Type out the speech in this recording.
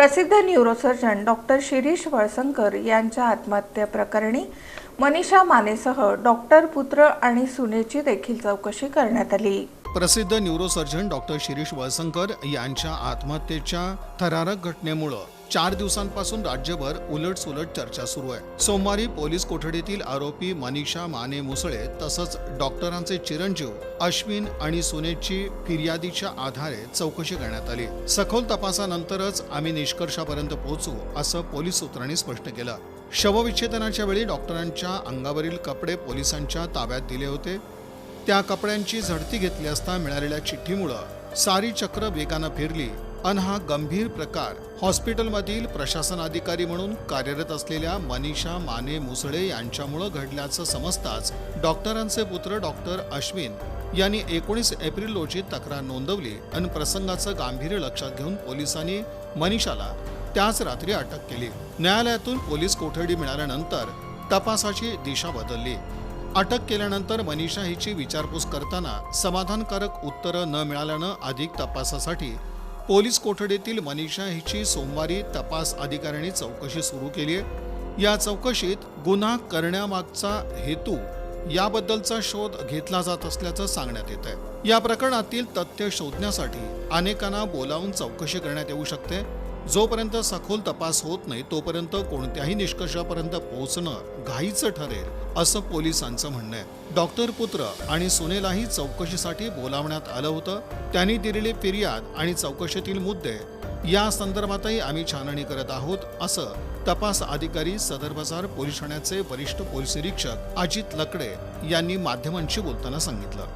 प्रसिद्ध neurosurgeon doctor Shirish Walsankar यांच्या आत्महत्येप्रकरणी मनीषा मानेसह डॉक्टर पुत्र आणि सुनेची देखील चौकशी करण्यात आली. प्रसिद्ध न्यूरोसर्जन डॉक्टर शिरीष वळसंकर यांच्या आत्महत्येच्या थरारक घटनेमुळं चार दिवसांपासून राज्यभर उलटसुलट चर्चा सुरू आहे. सोमवारी पोलीस कोठडीतील आरोपी मनीषा माने मुसळे तसंच डॉक्टरांचे चिरंजीव अश्विन आणि सुनेची फिर्यादीच्या आधारे चौकशी करण्यात आली. सखोल तपासानंतरच आम्ही निष्कर्षापर्यंत पोहोचू असं पोलीस सूत्रांनी स्पष्ट केलं. शवविच्छेदनाच्या वेळी डॉक्टरांच्या अंगावरील कपडे पोलिसांच्या ताब्यात दिले होते. त्या कपड्यांची झडती घेतली असता मिळालेल्या चिठ्ठीमुळं सारी चक्र वेगानं फिरली अन हा गंभीर प्रकार हॉस्पिटलमधील प्रशासन अधिकारी म्हणून कार्यरत असलेल्या मनीषा माने मुसळे यांच्यामुळं घडल्याचं समजताच डॉक्टरांचे पुत्र डॉक्टर अश्विन यांनी एकोणीस एप्रिल रोजी तक्रार नोंदवली आणि प्रसंगाचं गांभीर्य लक्षात घेऊन पोलिसांनी मनीषाला त्याच रात्री अटक केली. न्यायालयातून पोलीस कोठडी मिळाल्यानंतर तपासाची दिशा बदलली. अटक केल्यानंतर मनीषा हिची विचारपूस करताना समाधानकारक उत्तरं न मिळाल्यानं अधिक तपासासाठी पोलीस कोठडीतील मनीषा हिची सोमवारी तपास अधिकाऱ्यांनी चौकशी सुरू केली आहे या चौकशीत गुन्हा करण्यामागचा हेतू याबद्दलचा शोध घेतला जात असल्याचं सांगण्यात येत आहे. या प्रकरणातील तथ्य शोधण्यासाठी अनेकांना बोलावून चौकशी करण्यात येऊ शकते. जोपर्यंत सखोल तपास होत नाही तोपर्यंत कोणत्याही निष्कर्षापर्यंत पोहोचणं घाईचं ठरेल असं पोलिसांचं म्हणणं आहे. डॉक्टर पुत्र आणि सुनेलाही चौकशीसाठी बोलावण्यात आलं होतं. त्यांनी दिलेली फिर्याद आणि चौकशीतील मुद्दे या संदर्भातही आम्ही छाननी करत आहोत असं तपास अधिकारी सदर बाजार पोलीस ठाण्याचे वरिष्ठ पोलीस निरीक्षक अजित लकडे यांनी माध्यमांशी बोलताना सांगितलं.